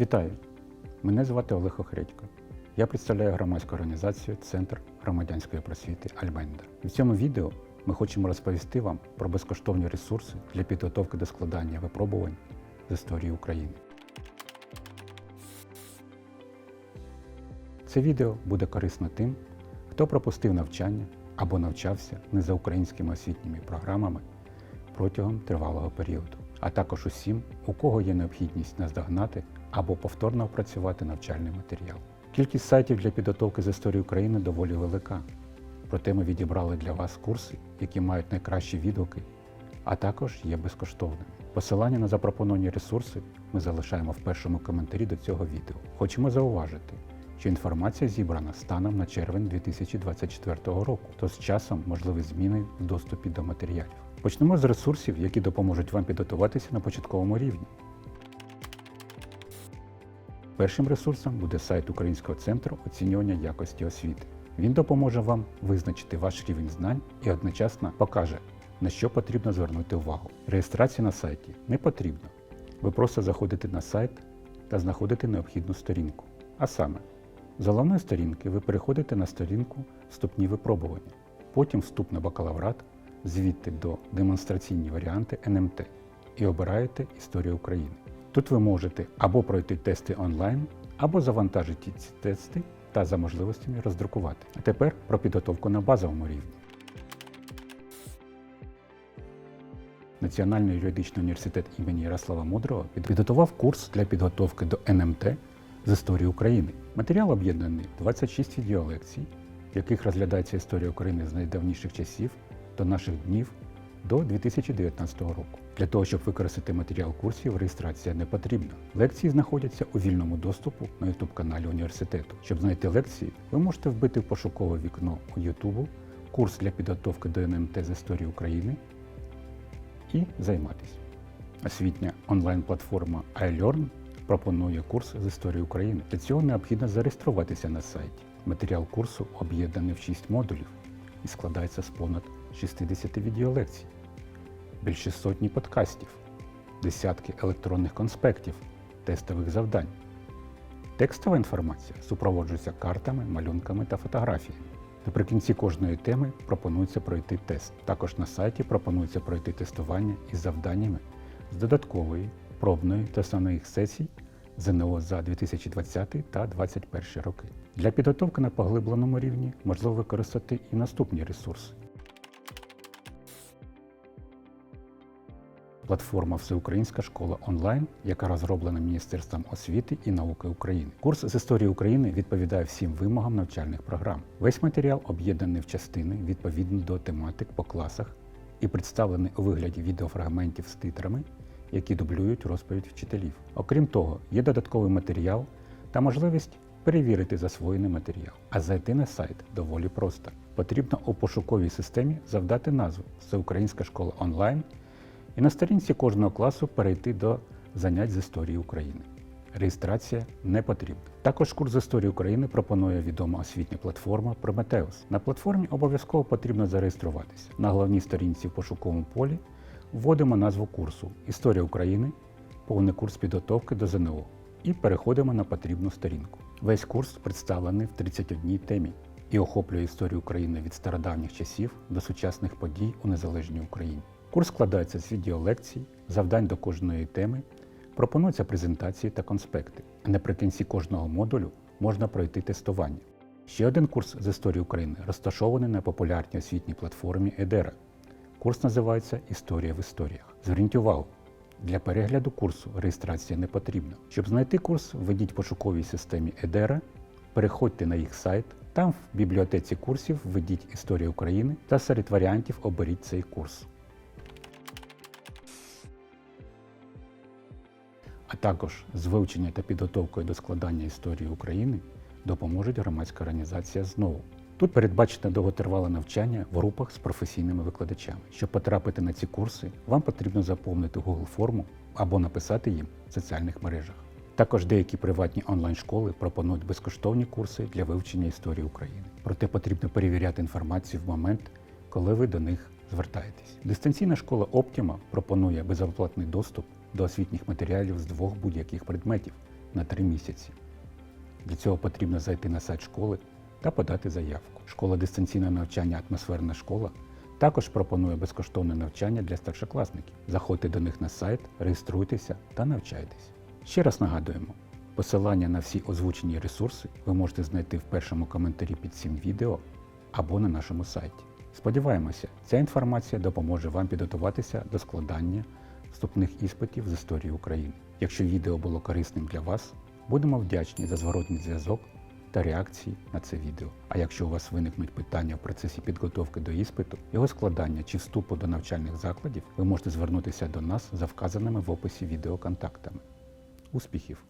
Вітаю! Мене звати Олег Охредько. Я представляю громадську організацію Центр громадянської просвіти Альменда. В цьому відео ми хочемо розповісти вам про безкоштовні ресурси для підготовки до складання випробувань з історії України. Це відео буде корисно тим, хто пропустив навчання або навчався не за українськими освітніми програмами протягом тривалого періоду, а також усім, у кого є необхідність наздогнати або повторно опрацювати навчальний матеріал. Кількість сайтів для підготовки з історії України доволі велика, проте ми відібрали для вас курси, які мають найкращі відгуки, а також є безкоштовними. Посилання на запропоновані ресурси ми залишаємо в першому коментарі до цього відео. Хочемо зауважити, що інформація зібрана станом на червень 2024 року, то з часом можливі зміни в доступі до матеріалів. Почнемо з ресурсів, які допоможуть вам підготуватися на початковому рівні. Першим ресурсом буде сайт Українського центру оцінювання якості освіти. Він допоможе вам визначити ваш рівень знань і одночасно покаже, на що потрібно звернути увагу. Реєстрація на сайті не потрібна. Ви просто заходите на сайт та знаходите необхідну сторінку. А саме, з головної сторінки ви переходите на сторінку Вступні випробування, потім вступ на бакалаврат, звідти до демонстраційні варіанти НМТ і обираєте Історію України. Тут ви можете або пройти тести онлайн, або завантажити ці тести та за можливостями роздрукувати. А тепер про підготовку на базовому рівні. Національний юридичний університет імені Ярослава Мудрого підготував курс для підготовки до НМТ з історії України. Матеріал об'єднаний в 26 відеолекцій, в яких розглядається історія України з найдавніших часів до наших днів до 2019 року. Для того, щоб використати матеріал курсів, реєстрація не потрібна. Лекції знаходяться у вільному доступу на YouTube каналі університету. Щоб знайти лекції, ви можете вбити в пошукове вікно у YouTube курс для підготовки до НМТ з історії України і займатися. Освітня онлайн-платформа iLearn пропонує курс з історії України. Для цього необхідно зареєструватися на сайті. Матеріал курсу об'єднаний в 6 модулів і складається з понад 60 відеолекцій, більше сотні подкастів, десятки електронних конспектів, тестових завдань. Текстова інформація супроводжується картами, малюнками та фотографіями. Наприкінці кожної теми пропонується пройти тест. Також на сайті пропонується пройти тестування із завданнями з додаткової, пробної та основних сесій ЗНО за 2020 та 2021 роки. Для підготовки на поглибленому рівні можливо використати і наступні ресурси. Платформа Всеукраїнська школа онлайн, яка розроблена Міністерством освіти і науки України. Курс з історії України відповідає всім вимогам навчальних програм. Весь матеріал об'єднаний в частини відповідно до тематик по класах і представлений у вигляді відеофрагментів з титрами, які дублюють розповідь вчителів. Окрім того, є додатковий матеріал та можливість перевірити засвоєний матеріал. А зайти на сайт доволі просто. Потрібно у пошуковій системі завдати назву Всеукраїнська школа онлайн і на сторінці кожного класу перейти до занять з історії України. Реєстрація не потрібна. Також курс з історії України пропонує відома освітня платформа Prometheus. На платформі обов'язково потрібно зареєструватися. На головній сторінці в пошуковому полі вводимо назву курсу Історія України, повний курс підготовки до ЗНО і переходимо на потрібну сторінку. Весь курс представлений в 31 темі і охоплює історію України від стародавніх часів до сучасних подій у незалежній Україні. Курс складається з відеолекцій, завдань до кожної теми, пропонуються презентації та конспекти. Наприкінці кожного модулю можна пройти тестування. Ще один курс з історії України розташований на популярній освітній платформі Едера. Курс називається Історія в історіях. Зверніть увагу, для перегляду курсу реєстрація не потрібна. Щоб знайти курс, введіть пошуковій системі Едера, переходьте на їх сайт. Там в бібліотеці курсів введіть Історія України та серед варіантів оберіть цей курс. А також з вивчення та підготовкою до складання історії України допоможуть громадська організація знову. Тут передбачено довготривале навчання в групах з професійними викладачами. Щоб потрапити на ці курси, вам потрібно заповнити Google форму або написати їм в соціальних мережах. Також деякі приватні онлайн-школи пропонують безкоштовні курси для вивчення історії України. Проте потрібно перевіряти інформацію в момент, коли ви до них звертаєтесь. Дистанційна школа Optima пропонує безоплатний доступ до освітніх матеріалів з двох будь-яких предметів на 3 місяці. Для цього потрібно зайти на сайт школи та подати заявку. Школа дистанційного навчання Атмосферна школа також пропонує безкоштовне навчання для старшокласників. Заходьте до них на сайт, реєструйтеся та навчайтесь. Ще раз нагадуємо, посилання на всі озвучені ресурси ви можете знайти в першому коментарі під цим відео або на нашому сайті. Сподіваємося, ця інформація допоможе вам підготуватися до складання вступних іспитів з історії України. Якщо відео було корисним для вас, будемо вдячні за зворотній зв'язок та реакції на це відео. А якщо у вас виникнуть питання в процесі підготовки до іспиту, його складання чи вступу до навчальних закладів, ви можете звернутися до нас за вказаними в описі відео контактами. Успіхів!